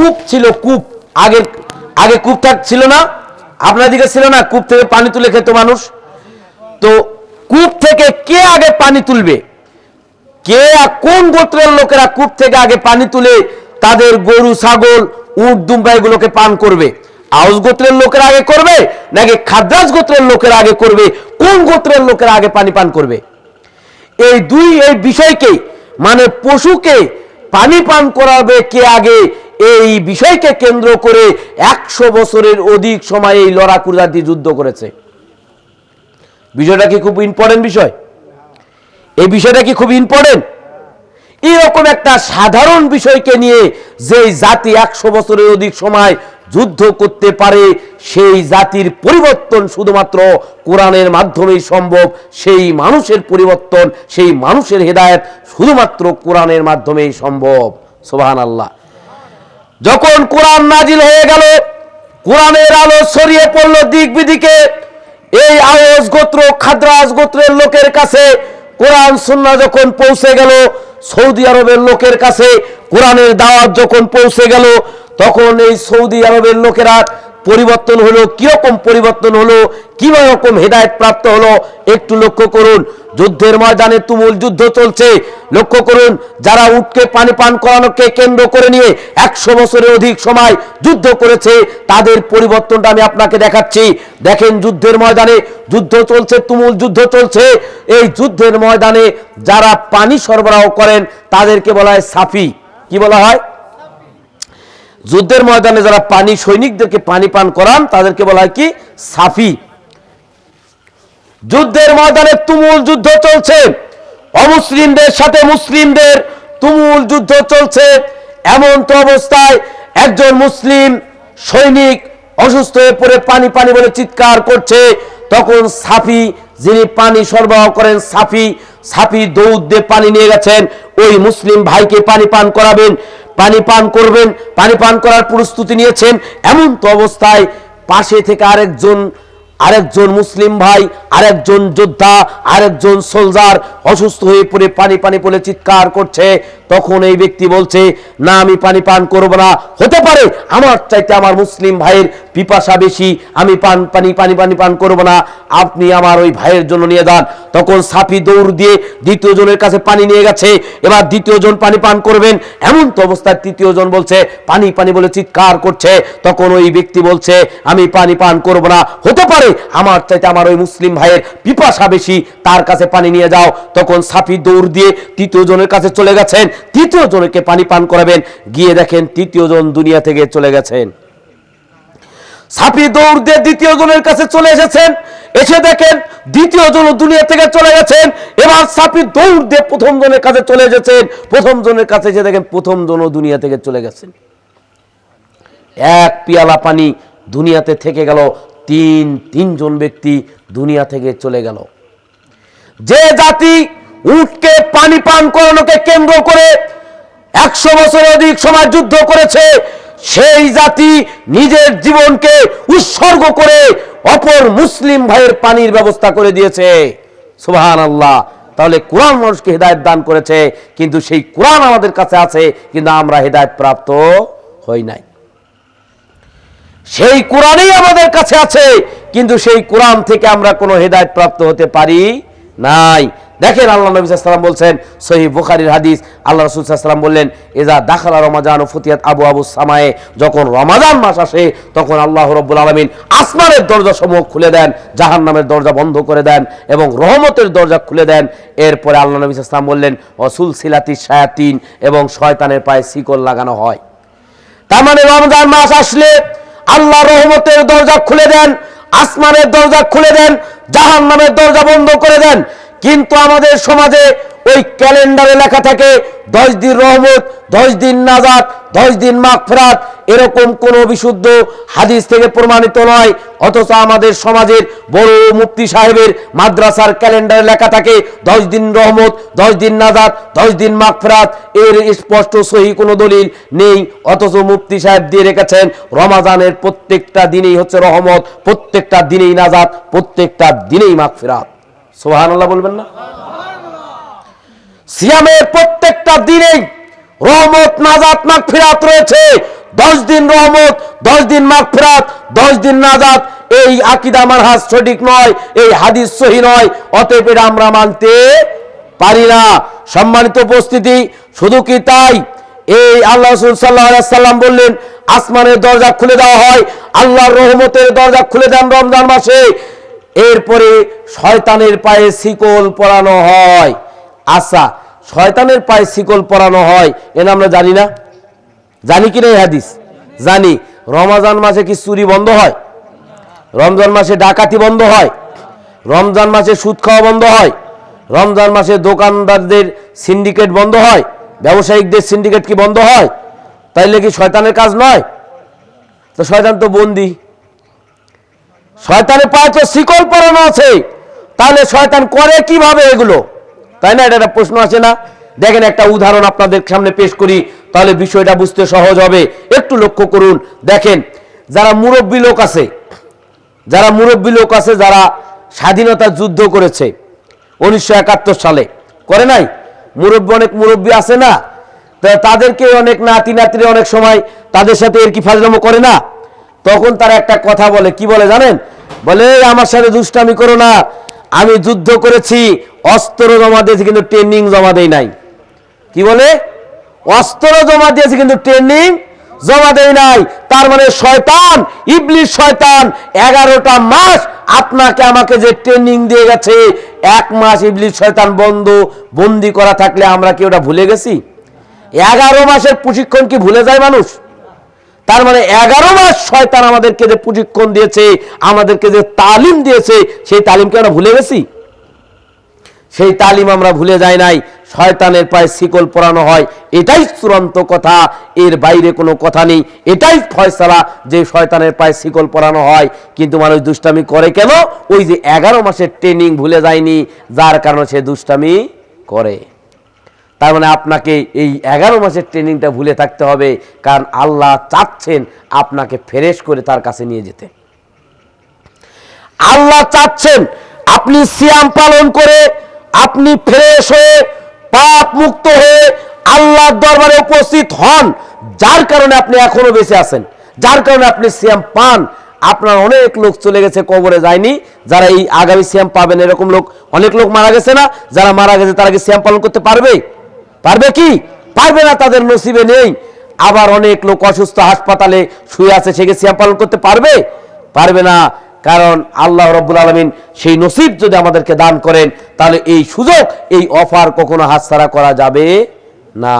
কূপ ছিল কূপ। আগে আগে কূপ থাক ছিল না, আপনার দিকে ছিল না, কূপ থেকে পানি তুলে খেত মানুষ। তো কূপ থেকে কে আগে পানি তুলবে? কে কোন গোত্রের লোকেরা কূপ থেকে আগে পানি তুলে তাদের গরু, ছাগল, উট দুম্বা এগুলোকে পান করবে? আউস গোত্রের লোকেরা আগে করবে, নাকি খাদ্রাজ গোত্রের লোকেরা আগে করবে? কোন গোত্রের লোকেরা আগে পানি পান করবে? এই দুই, এই বিষয়কে মানে পশুকে পানি পান করাবে কে আগে? এই বিষয়কে কেন্দ্র করে একশো বছরের অধিক সময় এই লড়াকু জাতি যুদ্ধ করেছে। বিষয়টা কি খুব ইম্পর্টেন্ট বিষয়? এই বিষয়টা কি খুব ইম্পর্টেন্ট এরকম একটা সাধারণ বিষয়কে নিয়ে যে জাতি একশো বছরের অধিক সময় যুদ্ধ করতে পারে, সেই জাতির পরিবর্তন শুধুমাত্র কোরআনের মাধ্যমেই সম্ভব, সেই মানুষের পরিবর্তন, সেই মানুষের হেদায়েত শুধুমাত্র কোরআনের মাধ্যমেই সম্ভব। সোহান আল্লাহ যখন কোরআন নাজিল হয়ে গেল, কোরআনের আলো ছড়িয়ে পড়ল দিক বিদিকে এই আয়স গোত্র, খাদ্রাজ গোত্রের লোকের কাছে, কোরআন সুন্না যখন পৌঁছে গেল, সৌদি আরবের লোকের কাছে, কোরআনের দাওয়াত যখন পৌঁছে গেল তখন এই সৌদি আরবের লোকেরা পরিবর্তন হলো, কীরকম পরিবর্তন হলো, কীভাবে রকম হেদায়ত প্রাপ্ত হলো, একটু লক্ষ্য করুন। যুদ্ধের ময়দানে তুমুল যুদ্ধ চলছে। লক্ষ্য করুন, যারা উটকে পানি পান করানোকে কেন্দ্র করে নিয়ে একশো বছরের অধিক সময় যুদ্ধ করেছে, তাদের পরিবর্তনটা আমি আপনাকে দেখাচ্ছি। দেখেন যুদ্ধের ময়দানে যুদ্ধ চলছে, তুমুল যুদ্ধ চলছে। এই যুদ্ধের ময়দানে যারা পানি সরবরাহ করেন, তাদেরকে বলা হয় সাফি। কি বলা হয়? যুদ্ধের ময়দানে যারা পানি সৈনিকদেরকে পানি পান করান, তাদেরকে বলা হয় কি? সাফি। যুদ্ধের ময়দানে তুমুল যুদ্ধ চলছে। অমুসলিমদের সাথে মুসলিমদের তুমুল যুদ্ধ চলছে। এমন তো অবস্থায় একজন মুসলিম সৈনিক অসুস্থ হয়ে পড়ে পানি পানি বলে চিৎকার করছে। তখন সাফি, যিনি পানি সরবরাহ করেন, সাফি সাফি দৌড় দিয়ে পানি নিয়ে গেছেন। ওই মুসলিম ভাইকে পানি পান করাবেন। পানি পান করবেন, পানি পান করার প্রস্তুতি নিয়েছেন। এমন তো অবস্থায় পাশে থেকে আরেকজন আরেকজন মুসলিম ভাই আরেকজন যোদ্ধা, আরেকজন সোলজার অসুস্থ হয়ে পড়ে পানি পানি বলে চিৎকার করছে। তখন এই ব্যক্তি বলছে, না, আমি পানি পান করব না। হতে পারে আমার চাইতে আমার মুসলিম ভাইয়ের পিপাসা বেশি, আমি পান, পানি পানি পানি পান করব না। আপনি আমার ওই ভাইয়ের জন্য নিয়ে যান। তখন সাফি দৌড় দিয়ে দ্বিতীয় জনের কাছে পানি নিয়ে গেছে। এবার দ্বিতীয় জন পানি পান করবেন। এমন তো অবস্থায় তৃতীয় জন বলছে, পানি পানি বলে চিৎকার করছে। তখন ওই ব্যক্তি বলছে, আমি পানি পান করব না। হতে পারে আমার চাইতে আমার ওই মুসলিম ভাইয়ের পিপাসা বেশি, তার কাছে পানি নিয়ে যাও। তখন সাফি দৌড় দিয়ে তৃতীয় জনের কাছে চলে গেছেন। তৃতীয় জনকে পানি পান করাবেন। গিয়ে দেখেন তৃতীয় জন দুনিয়া থেকে চলে গেছেন। সাফি দৌড় দিয়ে দ্বিতীয় জনের কাছে চলে এসেছেন। এসে দেখেন দ্বিতীয় জন দুনিয়া থেকে চলে গেছেন। এবার সাফি দৌড় দিয়ে প্রথম জনের কাছে চলে এসেছেন। প্রথম জনের কাছে এসে দেখেন প্রথম জনও দুনিয়া থেকে চলে গেছেন। এক পিয়ালা পানি দুনিয়াতে থেকে গেল। তিন, তিনজন ব্যক্তি দুনিয়া থেকে চলে গেল। যে জাতি উটকে পানি পান করানোকে কেন্দ্র করে একশো বছর অধিক সময় যুদ্ধ করেছে, সেই জাতি নিজের জীবনকে উৎসর্গ করে অপর মুসলিম ভাইয়ের পানির ব্যবস্থা করে দিয়েছে। সুবাহান আল্লাহ তাহলে কোরআন মানুষকে হেদায়ত দান করেছে, কিন্তু সেই কোরআন আমাদের কাছে আছে, কিন্তু আমরা হেদায়ত প্রাপ্ত হই নাই। সেই কোরআনই আমাদের কাছে আছে, কিন্তু সেই কোরআন থেকে আমরা কোনো হেদায়ত প্রাপ্ত হতে পারি নাই। দেখেন আল্লাহ নবী সাল্লাম বলছেন সহি বুখারির হাদিস, আল্লাহ রসুল সাল্লাম বললেন এজা দাখালা রমাজান ও ফতিয়াত আবু আবু সামায়ে যখন রমাজান মাস আসে, তখন আল্লাহ রব্বুল আলমিন আসমানের দরজা সমূহ খুলে দেন জাহান নামের দরজা বন্ধ করে দেন এবং রহমতের দরজা খুলে দেন। এরপরে আল্লাহ নবী সাল্লাম বললেন অসুল সিলাতি শায়াতিন এবং শয়তানের পায়ে শিকল লাগানো হয়। তার মানে রমজান মাস আসলে আল্লাহ রহমতের দরজা খুলে দেন, আসমানের দরজা খুলে দেন জাহান নামের দরজা বন্ধ করে দেন। কিন্তু আমাদের সমাজে ওই ক্যালেন্ডারে লেখা থাকে, দশ দিন রহমত, দশ দিন নাজাত দশ দিন মাগফিরাত এরকম কোন বিশুদ্ধ হাদিস থেকে প্রমাণিত নয়। অথচ আমাদের সমাজের বড় মুফতি সাহেবের মাদ্রাসার ক্যালেন্ডারে লেখা থাকে দশ দিন রহমত দশ দিন নাজাদ দশ দিন মাগফিরাত এর স্পষ্ট সহি কোনো দলিল নেই। অথচ মুফতি সাহেব দিয়ে রেখেছেন রমাজানের প্রত্যেকটা দিনেই হচ্ছে রহমত প্রত্যেকটা দিনেই নাজাদ প্রত্যেকটা দিনেই মাগফিরাত সোহানাল্লাহ বলবেন না? সিয়ামের প্রত্যেকটা দিনেই রহমত নাজাত মাগফিরাত রয়েছে। দশ দিন রহমত, দশ দিন মাগফিরাত দশ দিন নাজাত। এই আকিদা হাত সঠিক নয়, এই হাদিস সহি নয়। অতএব এটা আমরা মানতে পারি না। সম্মানিত উপস্থিতি, শুধু কি তাই? এই আল্লাহ সাল্লাম বললেন, আসমানের দরজা খুলে দেওয়া হয়, আল্লাহর রহমতের দরজা খুলে দেন রমজান মাসে। এরপরে শয়তানের পায়ে শিকল পরানো হয়। আচ্ছা শয়তানের পায়ে শিকল পরানো হয়, এ আমরা জানি না। জানি কি না হাদিস? জানি। রমাজান মাসে কি চুরি বন্ধ হয়? রমজান মাসে ডাকাতি বন্ধ হয়? রমজান মাসে সুদ খাওয়া বন্ধ হয়? রমজান মাসে দোকানদারদের সিন্ডিকেট বন্ধ হয়? ব্যবসায়িকদের সিন্ডিকেট কি বন্ধ হয়? তাইলে কি শয়তানের কাজ নয়? তো শয়তান তো বন্দি। শয়তানের পায়ে তো শিকল পরানো আছে। তাহলে শয়তান করে কীভাবে এগুলো? তাই না? এটা একটা প্রশ্ন আছে না? দেখেন, একটা উদাহরণ আপনাদের সামনে পেশ করি, তাহলে বিষয়টা বুঝতে সহজ হবে। একটু লক্ষ্য করুন। দেখেন, যারা মুরব্বী লোক আছে, যারা মুরব্বী লোক আছে, যারা স্বাধীনতা যুদ্ধ করেছে উনিশশো একাত্তর সালে, করে নাই? মুরব্বী, অনেক মুরব্বী আছে না? তাদেরকে অনেক নাতি নাতিরে অনেক সময় তাদের সাথে এর কি ফাজলামো করে না? তখন তারা একটা কথা বলে, কি বলে জানেন? বলে আমার সাথে দুষ্টামি করো না। আমি যুদ্ধ করেছি অস্ত্র জমা দিয়েছি কিন্তু ট্রেনিং জমা দেয় নাই। কি বলে? অস্ত্র জমা দিয়েছে কিন্তু ট্রেনিং জমা দেয় নাই। তার মানে শয়তান ইবলিশ শয়তান, এগারোটা মাস আপনাকে আমাকে যে ট্রেনিং দিয়ে গেছে, এক মাস ইবলিশ শয়তান বন্ধ, বন্দি করা থাকলে আমরা কি ওটা ভুলে গেছি? এগারো মাসের প্রশিক্ষণ কি ভুলে যায় মানুষ? তার মানে এগারো মাস শয়তান আমাদেরকে যে প্রশিক্ষণ দিয়েছে, আমাদেরকে যে তালিম দিয়েছে, সেই তালিমকে আমরা ভুলে গেছি? সেই তালিম আমরা ভুলে যাই নাই। শয়তানের পায়ে শিকল পরানো হয়। এটাই চূড়ান্ত কথা। এর বাইরে কোনো কথা নেই। এটাই ফয়সালা যে শয়তানের পায়ে শিকল পরানো হয়। কিন্তু মানুষ দুষ্টামি করে কেন? ওই যে এগারো মাসের ট্রেনিং ভুলে যায়নি। যার কারণে সে দুষ্টামি করে। তার মানে আপনাকে এই এগারো মাসের ট্রেনিংটা ভুলে থাকতে হবে। কারণ আল্লাহ চাচ্ছেন আপনাকে ফ্রেশ করে তার কাছে নিয়ে যেতে। আল্লাহ চাচ্ছেন আপনি সিয়াম পালন করে আপনি ফ্রেশ হয়ে পাপ মুক্ত হয়ে আল্লাহর দরবারে উপস্থিত হন, যার কারণে আপনি এখনও বেঁচে আছেন, যার কারণে আপনি সিয়াম পান। আপনার অনেক লোক চলে গেছে, কবরে যায়নি। যারা এই আগামী সিয়াম পাবেন এরকম লোক, অনেক লোক মারা গেছে না? যারা মারা গেছে, তারা কি সিয়াম পালন করতে পারবে? পারবে কি? পারবে না, তাদের নসিবে নেই। আবার অনেক লোক অসুস্থ হাসপাতালে শুয়ে আছে, সে সিয়াম পালন করতে পারবে? পারবে না। কারণ আল্লাহ রব্বুল আলমিন সেই নসিব যদি আমাদেরকে দান করেন, তাহলে এই সুযোগ, এই অফার কখনো হাতছাড়া করা যাবে না।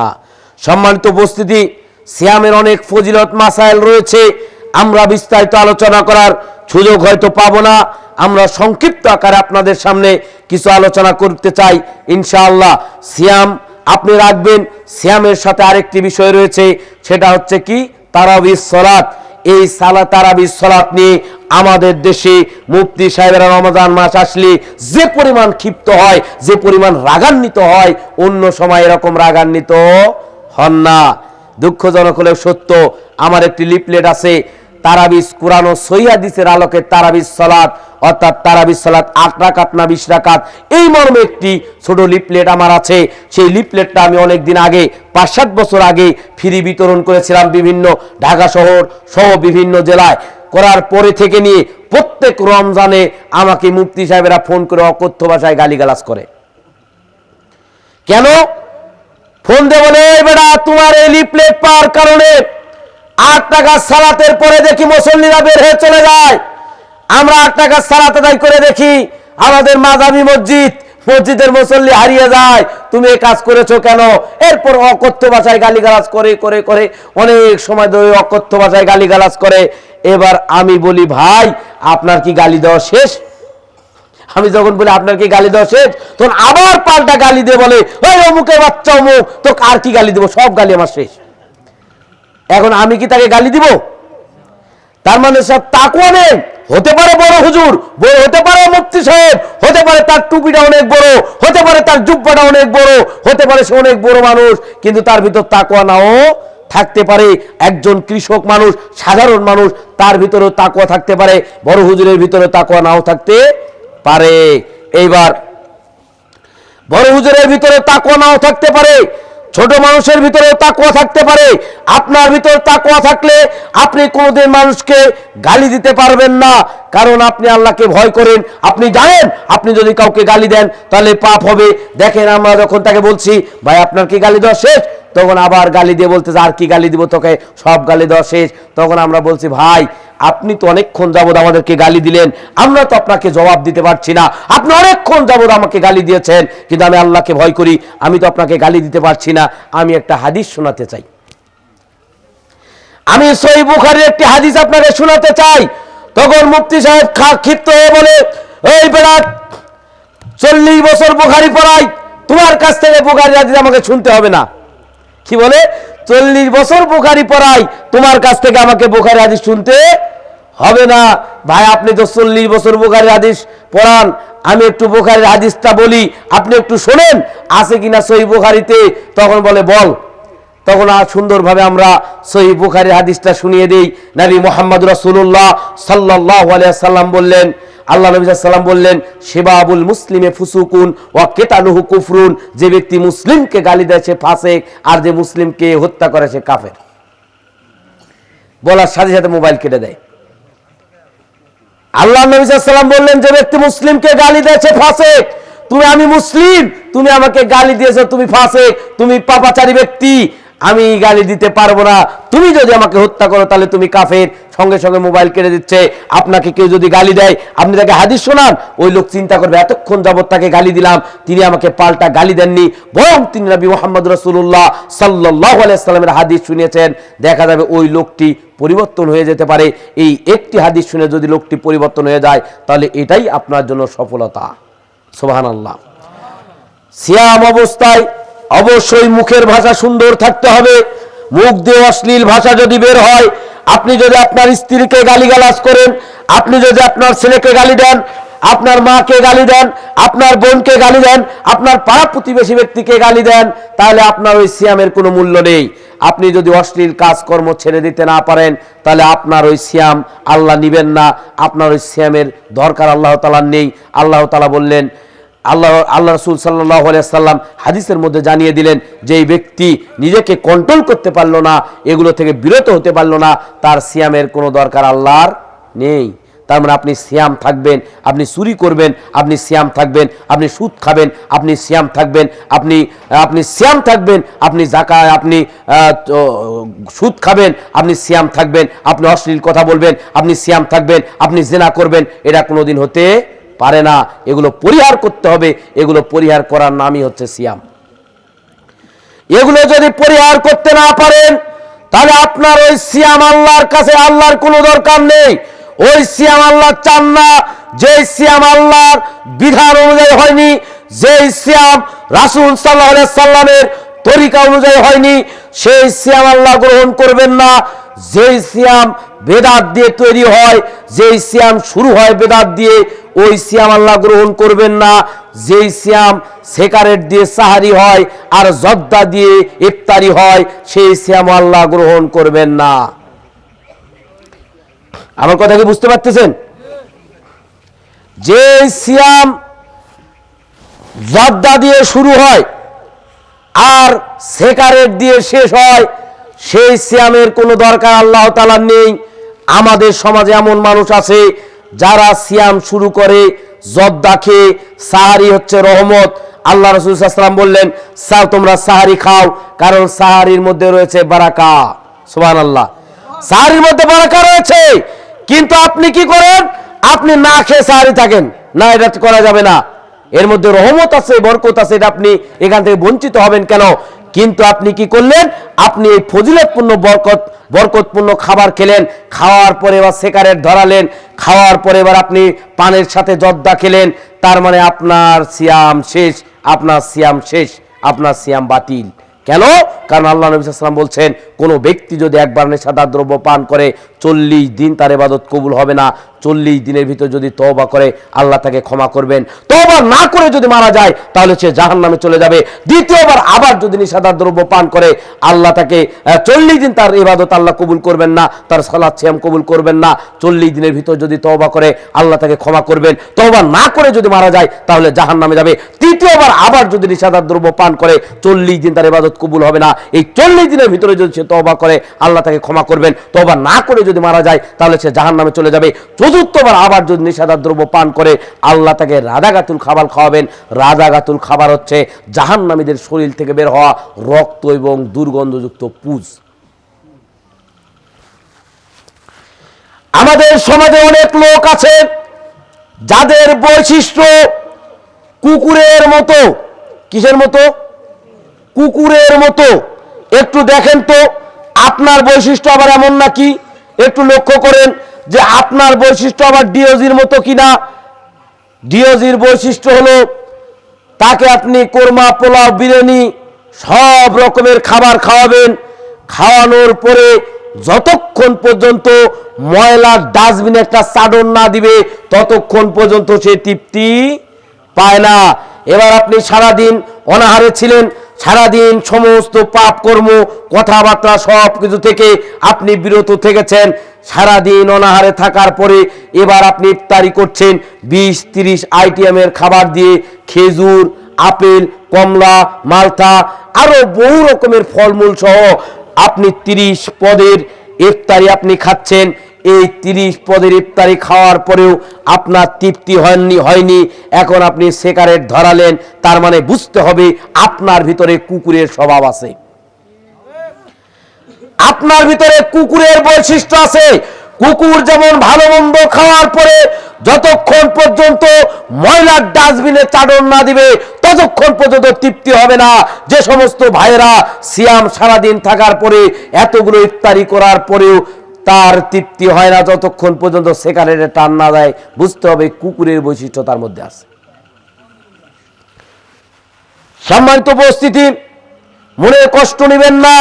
সম্মানিত উপস্থিতি, সিয়ামের অনেক ফজিলত, মাসাইল রয়েছে। আমরা বিস্তারিত আলোচনা করার সুযোগ হয়তো পাবো না। আমরা সংক্ষিপ্ত আকারে আপনাদের সামনে কিছু আলোচনা করতে চাই। ইনশাআল্লাহ, সিয়াম আপনি রাখবেন। সিয়ামের সাথে আরেকটি বিষয় রয়েছে, সেটা হচ্ছে কি? তারাবিস সলাত এই সালা তারাবি সলাপ নিয়ে আমাদের দেশে মুফতি সাহেবের রমজান মাস আসলে যে পরিমাণ ক্ষিপ্ত হয়, যে পরিমাণ রাগান্বিত হয়, অন্য সময় এরকম রাগান্বিত হন না। দুঃখজনক হলেও সত্য, আমার একটি লিপলেট আছে তারাবিস কোরআন ও সহিদিসের আলোকে তারাবিস সালাত, অর্থাৎ তারাবিস সালাত আট রাকাত না বিশ রাকাত, এই মর্মে একটি ছোট লিপলেট আমার আছে। সেই লিপলেটটা আমি অনেক দিন আগে পাঁচ সাত বছর আগে ফ্রি বিতরণ করেছিলাম বিভিন্ন ঢাকা শহর সহ বিভিন্ন জেলায়। করার পরে থেকে নিয়ে প্রত্যেক রমজানে আমাকে মুফতি সাহেবেরা ফোন করে অকথ্য ভাষায় গালিগালাজ করে। কেন? ফোন দিয়ে বলে "এই বেটা, তোমার এই লিপলেট পাওয়ার কারণে। আট টাকা সালাতের পরে দেখি মুসল্লিরা বের হয়ে চলে যায়। আমরা আট টাকা সালাত আদায় করে দেখি, আমাদের মাজাবি মসজিদ, মসজিদের মুসল্লি হারিয়ে যায়। তুমি এই কাজ করেছ কেন? এরপর অকথ্য ভাষায় গালিগালাজ করে করে করে, অনেক সময় ধরে অকথ্য ভাষায় গালিগালাজ করে। এবার আমি বলি, ভাই, আপনার কি গালি দেওয়া শেষ? আমি যখন বলি, আপনার কি গালি দেওয়া শেষ? তখন আবার পাল্টা গালি দিয়ে বলে, ওই অমুকের বাচ্চা অমুক তো আর কি গালি দেবো? সব গালি আমার শেষ। এখন আমি কি তাকে গালি দিব? তার মানে সব তাকুয়া নেই। হতে পারে বড় হুজুর, বড় হতে পারে মুফতি সাহেব, হতে পারে তার টুপিটা অনেক বড়, হতে পারে তার জুব্বাটা অনেক বড়, হতে পারে সে অনেক বড় মানুষ, কিন্তু তার ভিতর তাকুয়া নাও থাকতে পারে। একজন কৃষক মানুষ, সাধারণ মানুষ, তার ভিতরেও তাকুয়া থাকতে পারে, বড় হুজুরের ভিতরে তাকুয়া নাও থাকতে পারে। এইবার বড় হুজুরের ভিতরে তাকুয়া নাও থাকতে পারে। ছোট মানুষের ভিতরেও তাকুয়া থাকতে পারে। আপনার ভিতর তাকুয়া থাকলে আপনি কোনোদিন মানুষকে গালি দিতে পারবেন না। কারণ আপনি আল্লাহকে ভয় করেন। আপনি জানেন, আপনি যদি কাউকে গালি দেন, তাহলে পাপ হবে। দেখেন আমরা যখন তাকে বলছি, ভাই, আপনার কি গালি দেওয়া শেষ? তখন আবার গালি দিয়ে বলতেছে, আর কি গালি দিব তোকে? সব গালি দেওয়া শেষ। তখন আমরা বলছি, ভাই, আপনি তো অনেকক্ষণ যাবত আমাদেরকে গালি দিলেন। আমরা তো আপনাকে জবাব দিতে পারছি না। আপনি অনেকক্ষণ যাবত আমাকে গালি দিয়েছেন, কিন্তু আমি আল্লাহকে ভয় করি। আমি তো আপনাকে গালি দিতে পারছি না। আমি একটা হাদিস শোনাতে চাই। আমি সই বুখারির একটি হাদিস আপনাকে শোনাতে চাই। তখন মুফতি সাহেব ক্ষিপ্ত হয়ে বলে, এই বেড়াট চল্লিশ বছর বুখারি পড়াই তোমার কাছ থেকে বুখারি হাদিস আমাকে শুনতে হবে না। কি বলে? চল্লিশ বছর বুখারি পড়াই, তোমার কাছ থেকে আমাকে বুখারি হাদিস শুনতে হবে না। ভাই, আপনি তো চল্লিশ বছর বুখারি হাদিস পড়ান, আমি একটু বুখারির হাদিসটা বলি, আপনি একটু শোনেন, আছে কিনা সই বুখারিতে? তখন বলে, বল। তখন আর সুন্দরভাবে আমরা সহি বুখারির হাদিসটা শুনিয়ে দিই। নবী মোহাম্মদ রসুল্লাহ সাল্লাল্লাহু আলাইহি সাল্লাম বললেন আল্লাহ নবী সাল্লাম বললেন, শিবাবুল মুসলিমে ফুসুকুন ওয়া কেতানুহু কুফরুন। যে ব্যক্তি মুসলিমকে গালি দেয় সে ফাসেক, আর যে মুসলিমকে হত্যা করে সে কাফের। বলার সাথে সাথে মোবাইল কেটে দেয়। আল্লাহ নবী সাল্লাম বললেন, যে ব্যক্তি মুসলিমকে গালি দিয়েছে ফাসে তুমি আমি মুসলিম, তুমি আমাকে গালি দিয়েছ, তুমি ফাসে তুমি পাপাচারী ব্যক্তি। আমি গালি দিতে পারব না। তুমি যদি আমাকে হত্যা করো, তাহলে তুমি কাফের। সঙ্গে সঙ্গে মোবাইল কেড়ে দিচ্ছে আপনাকে কেউ যদি গালি দেয়, আপনি তাকে হাদিস শোনান। ওই লোক চিন্তা করবে, এতক্ষণ যাবত তাকে গালি দিলাম। তিনি আমাকে পাল্টা গালি দেননি। বরং তিনি নবী মোহাম্মদ রসুল্লাহ সাল্লাহ আলাইসাল্লামের হাদিস শুনিয়েছেন। দেখা যাবে ওই লোকটি পরিবর্তন হয়ে যেতে পারে। এই একটি হাদিস শুনে যদি লোকটি পরিবর্তন হয়ে যায়, তাহলে এটাই আপনার জন্য সফলতা। সোহান আল্লাহ সিয়াম অবস্থায় অবশ্যই মুখের ভাষা সুন্দর থাকতে হবে। মুখ দিয়ে অশ্লীল ভাষা যদি বের হয়, আপনি যদি আপনার স্ত্রীকে গালিগালাজ করেন, আপনি যদি আপনার ছেলেকে গালি দেন, আপনার মাকে গালি দেন, আপনার বোনকে গালি দেন, আপনার পাড়া প্রতিবেশী ব্যক্তিকে গালি দেন, তাহলে আপনার ওই সিয়ামের কোনো মূল্য নেই। আপনি যদি অশ্লীল কাজকর্ম ছেড়ে দিতে না পারেন, তাহলে আপনার ওই সিয়াম আল্লাহ নিবেন না। আপনার ওই সিয়ামের দরকার আল্লাহ তালার নেই। আল্লাহ তালা বললেন আল্লাহ আল্লাহ রসুল সাল্লাহ সাল্লাম হাদিসের মধ্যে জানিয়ে দিলেন যে এই ব্যক্তি নিজেকে কন্ট্রোল করতে পারল না, এগুলো থেকে বিরত হতে পারল না, তার সিয়ামের কোনো দরকার আল্লাহর নেই। তার মানে আপনি শ্যাম থাকবেন, আপনি চুরি করবেন, আপনি সিয়াম থাকবেন, আপনি সুদ খাবেন, আপনি শ্যাম থাকবেন, আপনি আপনি সিয়াম থাকবেন, আপনি জাকা আপনি সুদ খাবেন, আপনি শ্যাম থাকবেন, আপনি অশ্লীল কথা বলবেন, আপনি শ্যাম থাকবেন, আপনি জেনা করবেন, এটা কোনোদিন হতে পারে না, এগুলো পরিহার করতে হবে, এগুলো পরিহার করার নামই হচ্ছে সিয়াম। এগুলো যদি পরিহার করতে না পারেন, তাহলে আপনার ওই সিয়াম আল্লাহর কাছে আল্লাহর কোনো দরকার নেই। ওই সিয়াম আল্লাহ চান না যে সিয়াম আল্লাহর বিধান অনুযায়ী হয়নি যে সিয়াম রাসুল সাল্লাহ সাল্লামের তরিকা অনুযায়ী হয়নি, সেই সিয়াম আল্লাহ গ্রহণ করবেন না। যেই সিয়াম বেদাত দিয়ে তৈরি হয়, যেই সিয়াম শুরু হয় বেদাত দিয়ে ওই সিয়াম আল্লাহ গ্রহণ করবেন না। যেই সিয়াম সেকারেট দিয়ে সাহারি হয় আর জর্দা দিয়ে ইফতারি হয়, সেই সিয়াম আল্লাহ গ্রহণ করবেন না। আমার কথা কি বুঝতে পারতেছেন? যে সিয়াম জর্দা দিয়ে শুরু হয় আর সেকারেট দিয়ে শেষ হয়, সেই সিয়ামের কোনো দরকার আল্লাহ তালার নেই। আমাদের সমাজে এমন মানুষ আছে যারা সিয়াম শুরু করে, জব্দা খেয়ে, সাহারি হচ্ছে রহমত। আল্লাহ রসুল সাল্লাম বললেন সাহ তোমরা সাহারি খাও, কারণ সাহারির মধ্যে রয়েছে বারাকা। সুবান আল্লাহ সাহারির মধ্যে বারাকা রয়েছে, কিন্তু আপনি কি করেন? আপনি না খেয়ে সাহারি থাকেন। না, এটা করা যাবে না। এর মধ্যে রহমত আছে, বরকত আছে, এটা আপনি এখান থেকে বঞ্চিত হবেন কেন? কিন্তু আপনি কি করলেন? আপনি এই ফজিলতপূর্ণ বরকত, বরকতপূর্ণ খাবার খেলেন, খাওয়ার পরে এবার সেকারেট ধরালেন, খাওয়ার পরে এবার আপনি পানের সাথে জর্দা খেলেন, তার মানে আপনার সিয়াম শেষ, আপনার সিয়াম শেষ, আপনার সিয়াম বাতিল। কেন? কারণ আল্লাহ নবী সাল্লাম বলছেন, কোনো ব্যক্তি যদি একবার নেশাদার দ্রব্য পান করে, চল্লিশ দিন তার এবাদত কবুল হবে না। চল্লিশ দিনের ভিতর যদি তওবা করে, আল্লাহ তাকে ক্ষমা করবেন। তওবা না করে যদি মারা যায়, তাহলে সে জাহান নামে চলে যাবে। দ্বিতীয়বার আবার যদি নেশাদার দ্রব্য পান করে, আল্লাহ তাকে চল্লিশ দিন তার ইবাদত আল্লাহ কবুল করবেন না, তার সালাদ শ্যাম কবুল করবেন না। চল্লিশ দিনের ভিতর যদি তওবা করে, আল্লাহ তাকে ক্ষমা করবেন। তওবা না করে যদি মারা যায়, তাহলে জাহান নামে যাবে। দ্বিতীয়বার আবার যদি নিষাদার দ্রব্য পান করে, চল্লিশ দিন তার ইবাদত কবুল হবে না। এই চল্লিশ দিনের ভিতরে যদি সে তবা করে, আল্লাহ তাকে ক্ষমা করবেন। তবা না করে যদি মারা যায়, তাহলে সে জাহান নামে চলে যাবে। চতুর্থবার আবার যদি নিষাদার দ্রব্য পান করে, আল্লাহ তাকে রাধাগাতুল খাবার খাওয়াবেন। রাধাগাতুল খাবার হচ্ছে জাহান্নামীদের শরীর থেকে বের হওয়া রক্ত এবং দুর্গন্ধযুক্ত পুজ। আমাদের সমাজে অনেক লোক আছে, যাদের বৈশিষ্ট্য কুকুরের মতো। কিসের মতো? কুকুরের মতো। একটু দেখেন তো, আপনার বৈশিষ্ট্য আবার এমন নাকি? একটু লক্ষ্য করেন যে আপনার বৈশিষ্ট্য আবার ডিওজির মতো কিনা? ডিওজির বৈশিষ্ট্য হলো, তাকে আপনি কোরমা, পোলাও, বিরিয়ানি সব রকমের খাবার খাওয়াবেন। খাওয়ানোর পরে যতক্ষণ পর্যন্ত ময়লার ডাস্টবিনে একটা চাদর না দিবে, ততক্ষণ পর্যন্ত সে তৃপ্তি পায় না। এবার আপনি সারাদিন অনাহারে ছিলেন, সারাদিন সমস্ত পাপ কর্ম, কথাবার্তা সব কিছু থেকে আপনি বিরত থেকেছেন। সারাদিন অনাহারে থাকার পরে এবার আপনি ইফতারি করছেন, বিশ তিরিশ আইটেমের খাবার দিয়ে, খেজুর, আপেল, কমলা, মালটা, আরও বহু রকমের ফলমূল সহ আপনি তিরিশ পদের ইফতারি আপনি খাচ্ছেন। এই তিরিশ পদের ইফতারি খাওয়ার পরেও আপনার তৃপ্তি হয়নি হয়নি। এখন আপনি সেকারেট ধরালেন, তার মানে বুঝতে হবে আপনার ভিতরে কুকুরের স্বভাব আছে। আপনার ভিতরে কুকুরের বৈশিষ্ট্য আছে। কুকুর যেমন ভালো মন্দ খাওয়ার পরে যতক্ষণ পর্যন্ত ময়লার ডাস্টবিনে চাদর না দিবে, ততক্ষণ পর্যন্ত তৃপ্তি হবে না। যে সমস্ত ভাইয়েরা সিয়াম সারাদিন থাকার পরে এতগুলো ইফতারি করার পরেও তার তৃপ্তি হয় না যতক্ষণ পর্যন্ত সেকারেটে টান না দেয়, বুঝতে হবে কুকুরের বৈশিষ্ট্য তার মধ্যে আছে। সম্মানিত উপস্থিতি, মনে কষ্ট নেবেন না,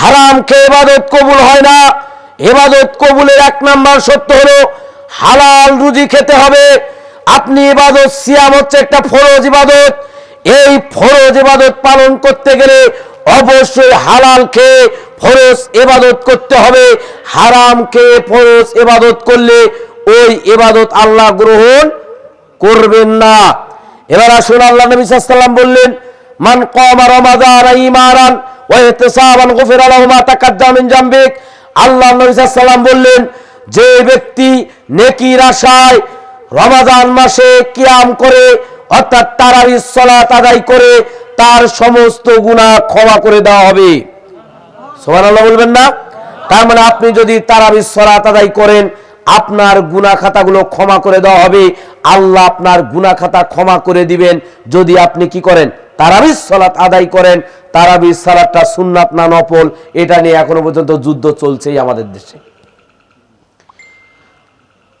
হারাম খেয়ে এবাদত কবুল হয় না। এবাদত কবুলের এক নাম্বার সত্য হলো, হালাল রুজি খেতে হবে। আপনি ইবাদত সিয়াম হচ্ছে একটা ফরজ ইবাদত এই ফরজ ইবাদত পালন করতে গেলে অবশ্যই হালাল খেয়ে ফরজ এবাদত করতে হবে। হারাম খেয়ে ফরজ ইবাদত করলে ওই এবাদত আল্লাহ গ্রহণ করবেন না। এবার আসুন আল্লাহ নবী সাল্লাম বললেন, মান কমা রমাদান ঈমানান ওয়া ইহতিসাবান গুফিরা লাহু মা তাকাদ্দামা মিন জামবিক। আল্লাহ নবী সাল্লাম বললেন, যে ব্যক্তি নেকির আশায় রমাদান মাসে কিয়াম করে, অর্থাৎ তারাবির সালাত আদায় করে, তার সমস্ত গুনাহ ক্ষমা করে দেওয়া হবে। সুবহানাল্লাহ বলবেন না। তার মানে আপনি যদি তারাবির সালাত আদায় করেন, আপনার গুনাহ খাতাগুলো ক্ষমা করে দেওয়া হবে। আল্লাহ আপনার গুনাহ খাতা ক্ষমা করে দিবেন। যদি আপনি কি করেন? তারাবির সালাত আদায় করেন। তারাবির সালাতটা সুন্নাত না নফল, এটা নিয়ে এখনও পর্যন্ত যুদ্ধ চলছেই আমাদের দেশে।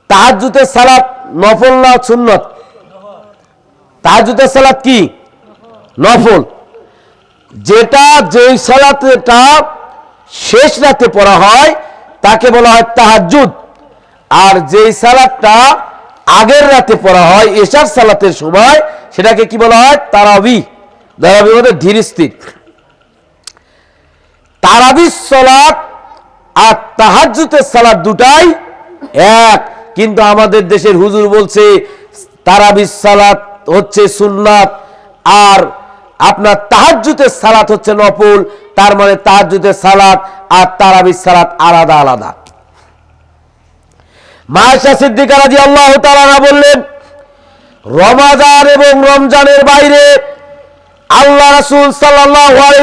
তাহাজ্জুদের সালাত নফল না সুন্নত? তাহাজ্জুদের সালাত কি? নফল। যেটা যেই সালাতেটা শেষ রাতে পড়া হয়, তাকে বলা হয় তাহাজ্জুদ। আর যেই সালাদটা আগের রাতে পড়া হয়, এশার সালাতের সময়, সেটাকে কি বলা হয়? তারাবি। তারাবি মানে ধীর স্থির। তারাবির সালাত আর তাহাজ্জুদের সালাদ দুটাই এক। কিন্তু আমাদের দেশের হুজুর বলছে তারাবির সালাত হচ্ছে সুন্নাত, আর আপনার তাহাজ্জুদের সালাত হচ্ছে নফল, তার মানে তাহাজ্জুদের সালাত আর তারাবির সালাত আলাদা আলাদা। মায়েশা সিদ্দিকা রাজি আল্লাহ তাআলা বললেন, রমাজান এবং রমজানের বাইরে আল্লাহ রাসুল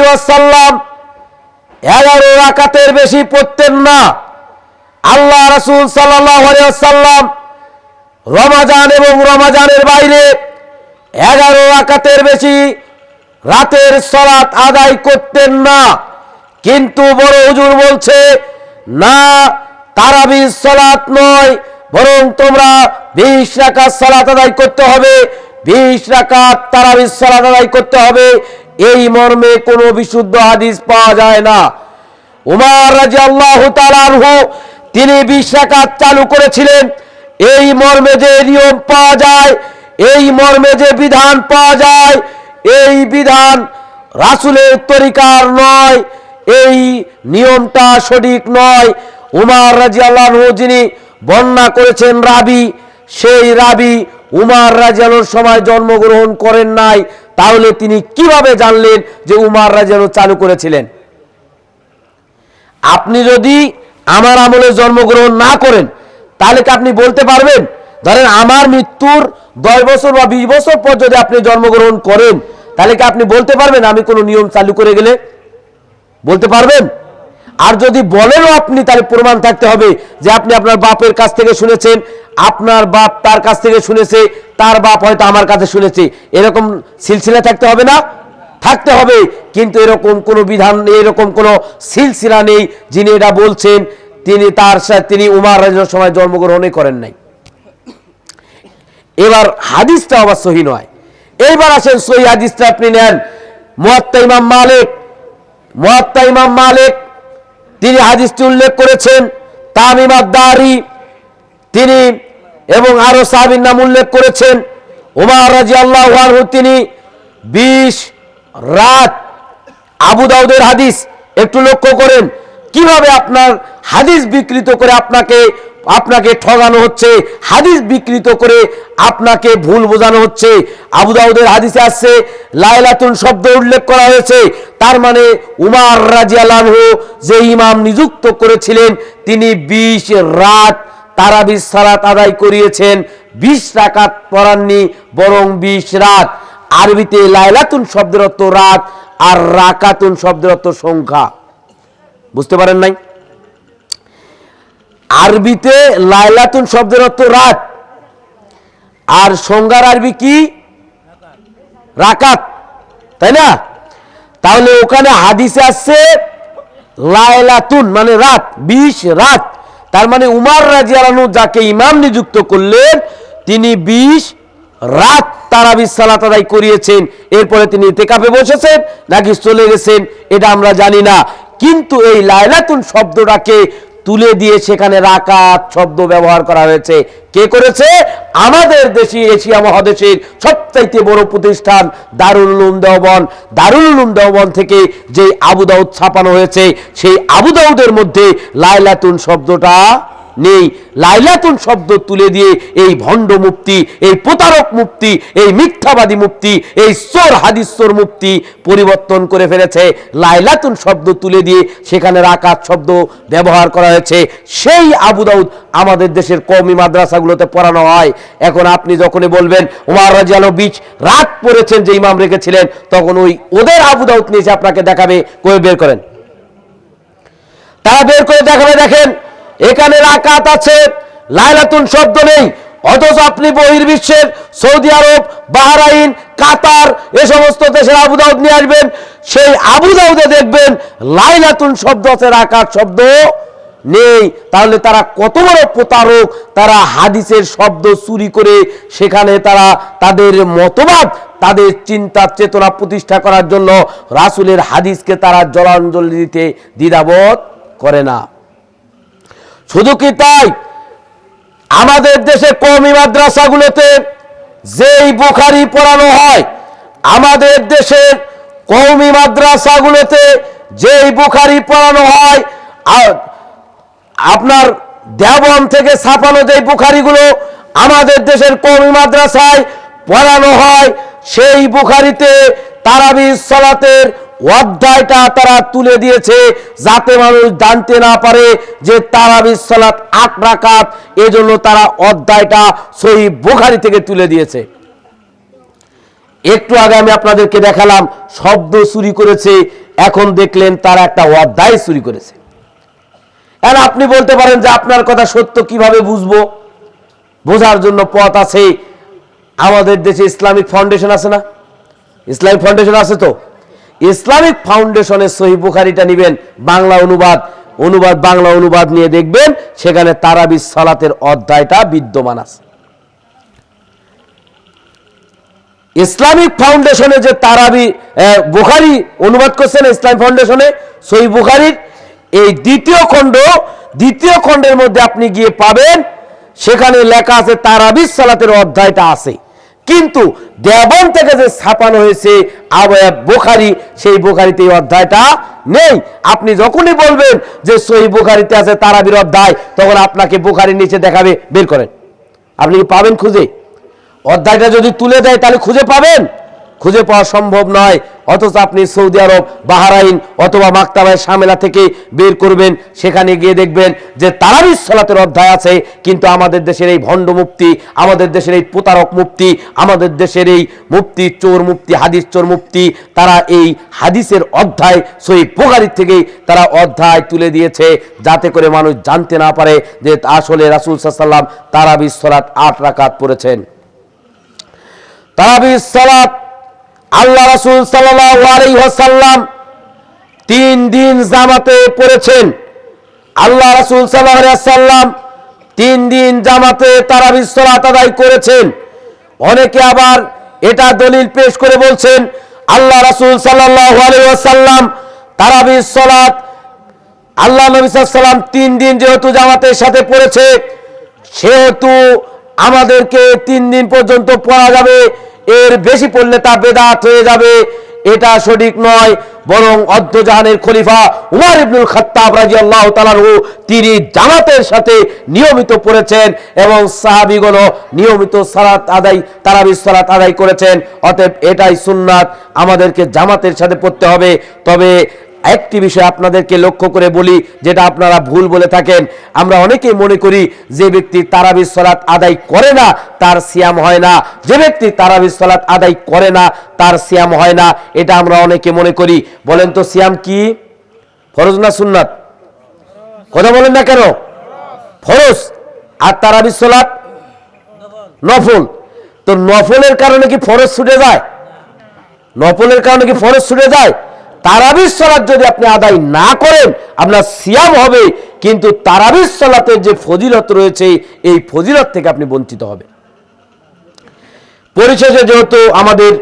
ওয়াসাল্লাম এগারো রাকাতের বেশি পড়তেন না। আল্লাহ রাসুল ওয়াসাল্লাম রমাজান এবং রমাজানের বাইরে এগারো রাকাতের বেশি রাতের সলাত আদায় করতেন না। কিন্তু বড় হুজুর বলছে, না তারাবির সলাত নয়, বরং তোমরা বিশ রাকাত সলাত আদায় করতে হবে। বিশ রাকাত তারাবির সলাত আদায় করতে হবে। এই মর্মে কোনো বিশুদ্ধ হাদিস পাওয়া যায় না। উমার রাজি আল্লাহ তিনি বিশ রাকাত চালু করেছিলেন। এই মর্মে যে নিয়ম পাওয়া যায়, এই মর্মে যে বিধান পাওয়া যায় এই বিধান রাসুলের তরিকার নয়, এই নিয়মটা সঠিক নয়। উমার রাজি আল্লাহ যিনি বর্ণনা করেছেন রাবি, সেই রাবি উমার রাজিয়ানোর সময় জন্মগ্রহণ করেন নাই। তাহলে তিনি কীভাবে জানলেন যে উমার রাজিয়ানো চালু করেছিলেন? আপনি যদি আমার আমলে জন্মগ্রহণ না করেন, তাহলে কি আপনি বলতে পারবেন? ধরেন আমার মৃত্যুর দশ বছর বা বিশ বছর পর যদি আপনি জন্মগ্রহণ করেন, তাহলে কি আপনি বলতে পারবেন আমি কোনো নিয়ম চালু করে গেলে? বলতে পারবেন? আর যদি বলেনও আপনি, তাহলে প্রমাণ থাকতে হবে যে আপনি আপনার বাপের কাছ থেকে শুনেছেন, আপনার বাপ তার কাছ থেকে শুনেছে, তার বাপ হয়তো আমার কাছে শুনেছে। এরকম সিলসিলা থাকতে হবে না? থাকতে হবে। কিন্তু এরকম কোনো বিধান নেই এরকম কোনো সিলসিলা নেই যিনি এটা বলছেন, তিনি তার সাথে তিনি উমার সময় জন্মগ্রহণই করেন নাই। এবার হাদিসটা আবার সহি নয়। এইবার আসেন সহি হাদিসটা আপনি নেন। মুয়াত্তা ইমাম মালিক, মুয়াত্তা ইমাম মালিক, তিনি হাদিসটি উল্লেখ করেছেন তামিম আদারি তিনি এবং আরও সাহাবীর নাম উল্লেখ করেছেন। উমার রাজি আল্লাহ তিনি বিশ রাত আবু দাউদের হাদিস একটু লক্ষ্য করেন। কীভাবে আপনার হাদিস বিকৃত করে আপনাকে আপনাকে ঠগানো হচ্ছে, হাদিস বিকৃত করে আপনাকে ভুল বোঝানো হচ্ছে। আবু দাউদের হাদিসে আসছে, লাইলাতুন শব্দ উল্লেখ করা হয়েছে। তার মানে উমার রাজিয়ালানহু যে ইমাম নিযুক্ত করেছিলেন, তিনি বিশ রাত তারাবির সালাত আদায় করিয়েছেন, বিশ রাকাত পড়াননি, বরং বিশ রাত। আরবিতে লাইলাতুন শব্দের অর্থ রাত আর রাকাতুন শব্দের অর্থ সংখ্যা। বুঝতে পারেন নাই? আরবিতে লাইলাতুন শব্দের অর্থ রাত। আর সংজ্ঞার আরবি কি? রাকাত। তাই না? তাহলে ওখানে হাদিসে আসছে লাইলাতুন মানে রাত, বিশ রাত। তার মানে উমার রাজিয়ালানু যাকে ইমাম নিযুক্ত করলেন, তিনি বিশ রাত তারাবির সালাত আদায় করিয়েছেন। এরপরে তিনি ইতেকাফে বসেছেন, নাকি চলে গেছেন, এটা আমরা জানি না। কিন্তু এই লাইলাতুন শব্দটাকে তুলে দিয়ে সেখানে রাকাত শব্দ ব্যবহার করা হয়েছে। কে করেছে? আমাদের দেশে এশিয়া মহাদেশের সবচাইতে বড় প্রতিষ্ঠান দারুল উলুম দেওবন। দারুল উলুম দেওবন থেকে যে আবু দাউদ ছাপানো হয়েছে, সেই আবু দাউদের মধ্যে লাইলাতুন শব্দটা নেই। লাইলাতুন শব্দ তুলে দিয়ে এই ভণ্ড মুক্তি, এই প্রতারক মুক্তি, এই মিথ্যাবাদী মুক্তি, এই সোর হাদিসোর মুক্তি পরিবর্তন করে ফেলেছে। লাইলাতুন শব্দ তুলে দিয়ে সেখানে রাকাত শব্দ ব্যবহার করা হয়েছে। সেই আবু দাউদ আমাদের দেশের কওমি মাদ্রাসাগুলোতে পড়ানো হয়। এখন আপনি যখনই বলবেন উমার রাজিয়ালো বিচ রাত পড়েছেন যে ইমাম রেখেছিলেন, তখন ওই ওদের আবু দাউদ নিয়ে আপনাকে দেখাবে কয়ে বের করেন? তারা বের করে দেখাবে, দেখেন এখানে রাকাত আছে, লাইলাতুন শব্দ নেই, অথচ আপনি বহির্বিশ্বের সৌদি আরব, বাহরাইন, কাতার, এ সমস্ত দেশের আবু দাউদ নিয়ে আসবেন, সেই আবু দাউদে দেখবেন লাইলাতুন শব্দ আছে, রাকাত শব্দ নেই। তাহলে তারা কত বড় প্রতারক, তারা হাদিসের শব্দ চুরি করে সেখানে তারা তাদের মতবাদ, তাদের চিন্তা চেতনা প্রতিষ্ঠা করার জন্য রাসুলের হাদিসকে তারা জলাঞ্জলি দিতে দ্বিধাবোধ করে না। শুধু কি তাই? আমাদের দেশে কমি মাদ্রাসাগুলোতে যেই বুখারি পড়ানো হয়, আমাদের দেশের কৌমি মাদ্রাসাগুলোতে যেই বুখারি পড়ানো হয় আপনার দেবন থেকে ছাপানো যেই বুখারিগুলো আমাদের দেশের কৌমি মাদ্রাসায় পড়ানো হয়, সেই বুখারিতে তারাবি সালাতের অধ্যায়টা তারা তুলে দিয়েছে যাতে মানুষ জানতে না পারে যে তারাবি সালাত আট রাকাত, এজন্য তারা অধ্যায়টা সই বুখারি থেকে তুলে দিয়েছে। একটু আগে আমি আপনাদেরকে দেখালাম, শব্দ চুরি করেছে, এখন দেখলেন তারা একটা অধ্যায় চুরি করেছে। আর আপনি বলতে পারেন যে আপনার কথা সত্য কীভাবে বুঝব? বোঝার জন্য পথ আছে। আমাদের দেশে ইসলামিক ফাউন্ডেশন আছে না? ইসলামিক ফাউন্ডেশন আছে তো? ইসলামিক ফাউন্ডেশনের সহি বুখারিটা নিবেন, বাংলা অনুবাদ। অনুবাদ, বাংলা অনুবাদ নিয়ে দেখবেন, সেখানে তারাবি সালাতের অধ্যায়টা বিদ্যমান আছে। ইসলামিক ফাউন্ডেশনে যে তারাবি বুখারি অনুবাদ করছেন ইসলাম ফাউন্ডেশনে সই বুখারির, এই দ্বিতীয় খণ্ড, দ্বিতীয় খণ্ডের মধ্যে আপনি গিয়ে পাবেন, সেখানে লেখা আছে তারাবি সালাতের অধ্যায়টা আছে। কিন্তু দেবন থেকে যে ছাপানো হয়েছে আবয়াব বোখারি, সেই বোখারিতে এই অধ্যায়টা নেই। আপনি যখনই বলবেন যে সই বোখারিতে আছে তারাবির অধ্যায়, তখন আপনাকে বোখারির নিচে দেখাবে, বের করেন। আপনি কি পাবেন খুঁজে? অধ্যায়টা যদি তুলে দেয়, তাহলে খুঁজে পাবেন? খুঁজে পাওয়া সম্ভব নয়। অথচ আপনি সৌদি আরব, বাহারাইন অথবা মাক্তাবায় সামেলা থেকে বের করবেন, সেখানে গিয়ে দেখবেন যে তারাবিস সালাতের অধ্যায় আছে, কিন্তু আমাদের দেশের এই ভণ্ড মুক্তি আমাদের দেশের এই প্রতারক মুক্তি আমাদের দেশের এই মুক্তি চোর মুক্তি হাদিস চোর মুক্তি তারা এই হাদিসের অধ্যায়, সই পোকারির থেকেই তারা অধ্যায় তুলে দিয়েছে, যাতে করে মানুষ জানতে না পারে যে আসলে রাসুল সাল্লাম তারাবিস সলাত আট রাকাত পড়েছেন। তারাবিস সালাত আল্লাহ রাসূল ওয়াসাল্লাম তিন দিন জামাতে পড়েছেন। আল্লাহ রাসূল আলাইহি তিন দিন জামাতে তারাবিস সালাত আদায় করেছেন। অনেকে আবার এটা দলিল পেশ করে বলছেন, আল্লাহ রাসূল ওয়াসাল্লাম তারাবিস সালাত, আল্লাহ নবী সাল্লাম তিন দিন যেহেতু জামাতের সাথে পড়েছে, সেহেতু আমাদেরকে তিন দিন পর্যন্ত পড়া যাবে। এর বেশি পড়লে তা বেদাত হয়ে যাবে। এটা সঠিক নয়, বরং অর্ধজাহানের খলিফা উমার ইবনুল খাত্তাব আল্লাহ তালু তিনি জামাতের সাথে নিয়মিত পড়েছেন এবং সাহাবিগণ নিয়মিত সালাত আদায়, তারাবির সালাত আদায় করেছেন। অতএব এটাই সুন্নাত, আমাদেরকে জামাতের সাথে পড়তে হবে। তবে একটি বিষয় আপনাদেরকে লক্ষ্য করে বলি, যেটা আপনারা ভুল বলে থাকেন। আমরা অনেকেই মনে করি যে ব্যক্তি তারাবির সালাত আদায় করে না, তার সিয়াম হয় না। যে ব্যক্তি তারাবির সালাত আদায় করে না, তার সিয়াম হয় না। এটা আমরা অনেকে মনে করি। বলেন তো সিয়াম কি? ফরজ না সুন্নাত? কথা বলেন না কেন? ফরজ। আর তারাবির সালাত নফল। তো নফলের কারণে কি ফরজ ছুটে যায়? নফলের কারণে কি ফরজ ছুটে যায়? তারাবির সালাত যদি আপনি আদায় না করেন, আপনার সিয়াম হবে, কিন্তু তারাবির সালাতের যে ফজিলত রয়েছে, এই ফজিলত থেকে আপনি বঞ্চিত হবে পরিশেষে যেহেতু আমাদের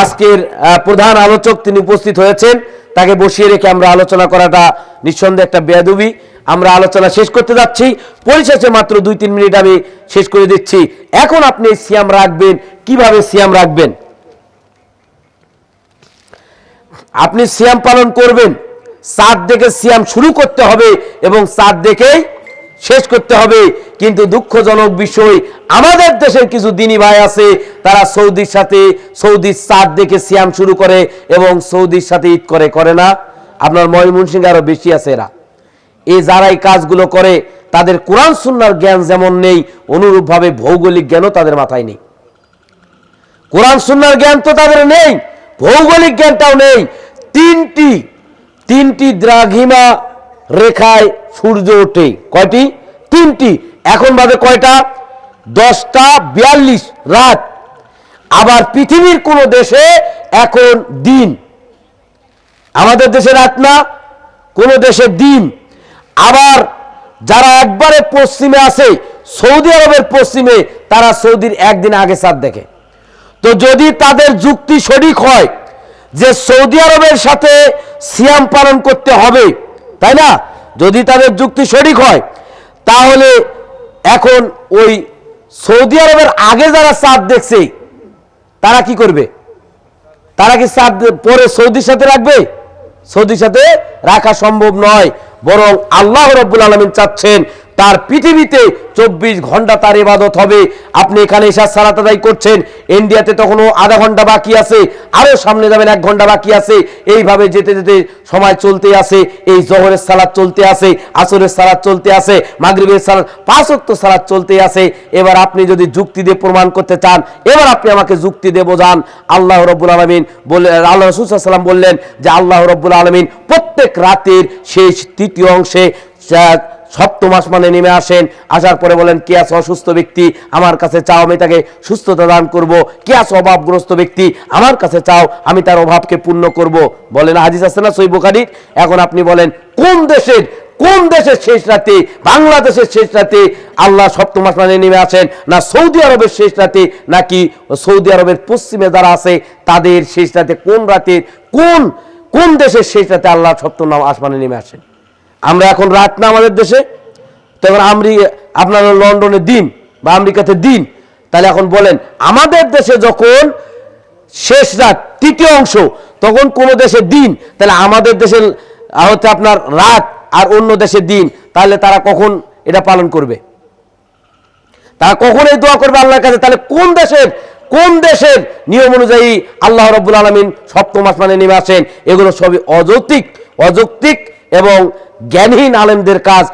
আজকের প্রধান আলোচক তিনি উপস্থিত হয়েছেন, তাকে বসিয়ে রেখে আমরা আলোচনা করাটা নিঃসন্দেহে একটা বেয়াদুবি। আমরা আলোচনা শেষ করতে যাচ্ছি। পরিশেষে মাত্র দুই তিন মিনিট আমি শেষ করে দিচ্ছি। এখন আপনি সিয়াম রাখবেন, কীভাবে সিয়াম রাখবেন? আপনি সিয়াম পালন করবেন। সাত দেখে সিয়াম শুরু করতে হবে এবং সাত দেখেই শেষ করতে হবে। কিন্তু দুঃখজনক বিষয়, আমাদের দেশের কিছু দিনী ভাই আছে, তারা সৌদির সাথে, সৌদির সাত দেখে সিয়াম শুরু করে এবং সৌদির সাথে ঈদ করে করে না। আপনার ময়মনসিংহ আরও বেশি আছে এরা। এই যারা এই কাজগুলো করে, তাদের কোরআন সুন্নার জ্ঞান যেমন নেই, অনুরূপভাবে ভৌগোলিক জ্ঞানও তাদের মাথায় নেই। কোরআন সুন্নার জ্ঞান তো তাদের নেই। ভৌগোলিক জ্ঞানটাও নেই। তিনটি তিনটি দ্রাঘিমা রেখায় সূর্য ওঠে। কয়টি? তিনটি। এখন বাজে কয়টা? দশটা বিয়াল্লিশ রাত। আবার পৃথিবীর কোন দেশে এখন দিন। আমাদের দেশে রাত না, কোন দেশে দিন। আবার যারা একবারে পশ্চিমে আছে, সৌদি আরবের পশ্চিমে, তারা সৌদির একদিন আগে চাঁদ দেখে। তো যদি তাদের যুক্তি সঠিক হয় যে সৌদি আরবের সাথে সিয়াম পালন করতে হবে, তাই না? যদি তাদের যুক্তি সঠিক হয়, তাহলে এখন ওই সৌদি আরবের আগে যারা চাঁদ দেখছে, তারা কি করবে? তারা কি চাঁদ পরে সৌদির সাথে রাখবে? সৌদির সাথে রাখা সম্ভব নয়। বরং আল্লাহ রব্বুল আলমিন চাচ্ছেন তার পৃথিবীতে চব্বিশ ঘণ্টা তার ইবাদত হবে। আপনি এখানে এসার সালাত আদায় করছেন, ইন্ডিয়াতে তখনও আধা ঘণ্টা বাকি আছে আরও সামনে যাবেন এক ঘণ্টা বাকি আছে। এইভাবে যেতে যেতে সময় চলতে আছে, এই জহরের সালাদ চলতে আছে, আসরের সালাদ চলতে আছে, মাগরিবের সালাদ পাঁচক্ত সালাদ চলতে আছে। এবার আপনি যদি যুক্তি দিয়ে প্রমাণ করতে চান, এবার আপনি আমাকে যুক্তি দিয়ে বোঝান। আল্লাহ রব্বুল আলমিন বললেন, আল্লাহ রসুলাম বললেন যে, আল্লাহ রব্বুল আলমিন প্রত্যেক রাতের শেষ তৃতীয় অংশে সপ্তম আসমানে নেমে আসেন। আসার পরে বলেন, কে আছে অসুস্থ ব্যক্তি? আমার কাছে চাও, আমি তাকে সুস্থতা দান করব। কে আছে অভাবগ্রস্ত ব্যক্তি? আমার কাছে চাও, আমি তার অভাবকে পূর্ণ করব। বলেন, হাদিস আছে না সই এখন আপনি বলেন, কোন দেশের কোন দেশের শেষ রাতে, বাংলাদেশের শেষ রাতে আল্লাহ সপ্তম আসমানে নেমে আসেন? না সৌদি আরবের শেষ রাতে, নাকি সৌদি আরবের পশ্চিমে যারা আছে, তাদের শেষ রাতে কোন রাতে কোন কোন দেশের শেষ রাতে আল্লাহ সপ্তম আসমানে নেমে আসেন? আমরা এখন রাত না আমাদের দেশে তখন আমরি, আপনার লন্ডনে দিন বা আমেরিকাতে দিন। তাহলে এখন বলেন, আমাদের দেশে যখন শেষ রাত, তৃতীয় অংশ, তখন কোন দেশে দিন, তাহলে আমাদের দেশের হচ্ছে আপনার রাত আর অন্য দেশে দিন, তাহলে তারা কখন এটা পালন করবে? তারা কখন এই দোয়া করবে আল্লাহর কাছে? তাহলে কোন দেশের কোন দেশের নিয়ম অনুযায়ী আল্লাহ রব্বুল আলমিন সপ্তম আসমানে নেমে আসেন? এগুলো সবই অযৌক্তিক অযৌক্তিক এবং জ্ঞানহীন আলেমদের কাজ